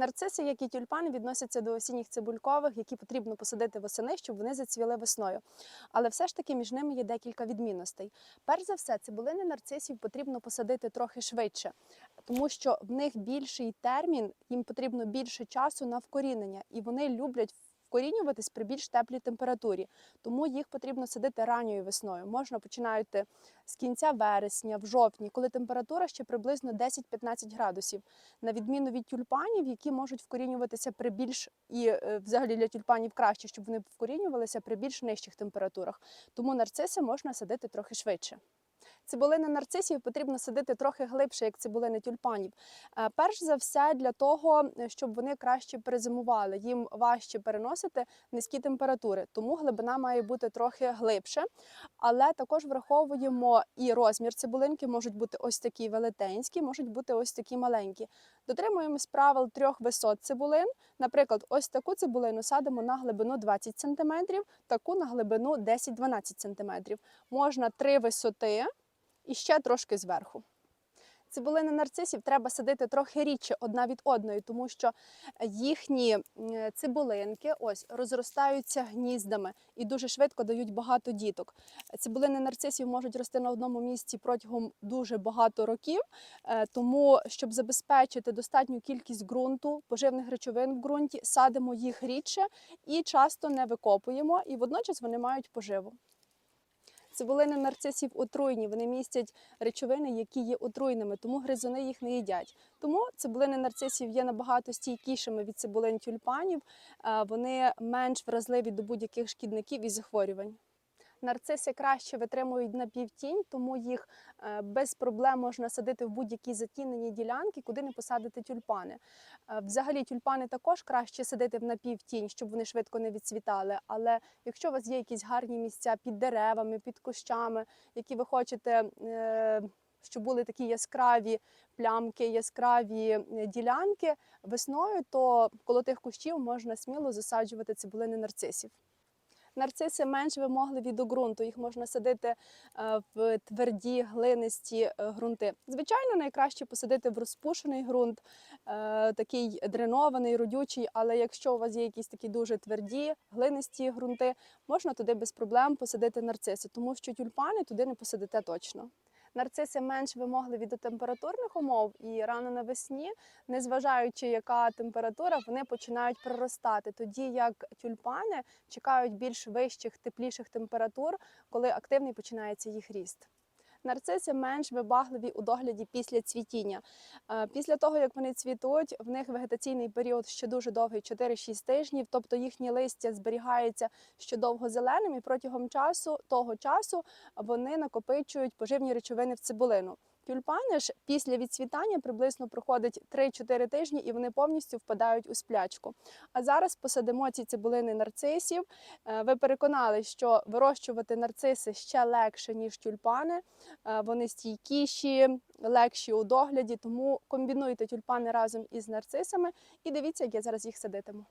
Нарциси, як і тюльпани, відносяться до осінніх цибулькових, які потрібно посадити восени, щоб вони зацвіли весною. Але все ж таки між ними є декілька відмінностей. Перш за все, цибулини нарцисів потрібно посадити трохи швидше, тому що в них більший термін, їм потрібно більше часу на вкорінення, і вони люблять вкорінюватись при більш теплій температурі. Тому їх потрібно садити ранньою весною. Можна починати з кінця вересня, в жовтні, коли температура ще приблизно 10-15 градусів, на відміну від тюльпанів, які можуть вкорінюватися при більш і е, взагалі для тюльпанів краще, щоб вони вкорінювалися при більш нижчих температурах. Тому нарциси можна садити трохи швидше. Цибулини нарцисів потрібно садити трохи глибше, як цибулини тюльпанів. Е, Перш за все, для того, е, щоб вони краще перезимували. Їм важче переносити низькі температури, тому глибина має бути трохи глибше. Але також враховуємо і розмір цибулинки, можуть бути ось такі велетенські, можуть бути ось такі маленькі. Дотримуємось правил трьох висот цибулин. Наприклад, ось таку цибулину садимо на глибину 20 см, таку на глибину 10-12 см. Можна три висоти і ще трошки зверху. Цибулини нарцисів треба садити трохи рідше одна від одної, тому що їхні цибулинки ось розростаються гніздами і дуже швидко дають багато діток. Цибулини нарцисів можуть рости на одному місці протягом дуже багато років, е, тому щоб забезпечити достатню кількість ґрунту, поживних речовин в ґрунті, садимо їх рідше і часто не викопуємо, і водночас вони мають поживу. Цибулини нарцисів отруйні, вони містять речовини, які є отруйними, тому гризуни їх не їдять. Тому цибулини нарцисів є набагато стійкішими від цибулин тюльпанів, е, вони менш вразливі до будь-яких шкідників і захворювань. Нарциси краще витримують напівтінь, тому їх е, без проблем можна садити в будь-які затінені ділянки, куди не посадити тюльпани. Е, Взагалі тюльпани також краще садити в напівтінь, щоб вони швидко не відцвітали. Але якщо у вас є якісь гарні місця під деревами, під кущами, які ви хочете, е, щоб були такі яскраві плямки, яскраві ділянки весною, то коло тих кущів можна сміло засаджувати цибулини нарцисів. Нарциси менш вимогливі до ґрунту, їх можна садити е, в тверді глинисті е, ґрунти. Звичайно, найкраще посадити в розпушений ґрунт, е, такий дренований, родючий, але якщо у вас є якісь такі дуже тверді, глинисті ґрунти, можна туди без проблем посадити нарциси, тому що тюльпани туди не посадите точно. Нарциси менш вимогливі до температурних умов і рано навесні, незважаючи яка температура, вони починають проростати. Тоді як тюльпани чекають більш вищих, тепліших температур, коли активний починається їх ріст. Нарциси менш вибагливі у догляді після цвітіння. Е, Після того, як вони цвітуть, в них вегетаційний період ще дуже довгий 4-6 тижнів, тобто їхнє листя зберігається ще довго зеленим, і протягом часу того часу вони накопичують поживні речовини в цибулину. Тюльпани ж після відцвітання приблизно проходить 3-4 тижні і вони повністю впадають у сплячку. А зараз посадимо ці цибулини нарцисів. Е, Ви переконали, що вирощувати нарциси ще легше, ніж тюльпани. Е, Вони стійкіші, легші у догляді, тому комбінуйте тюльпани разом із нарцисами і дивіться, як я зараз їх садитиму.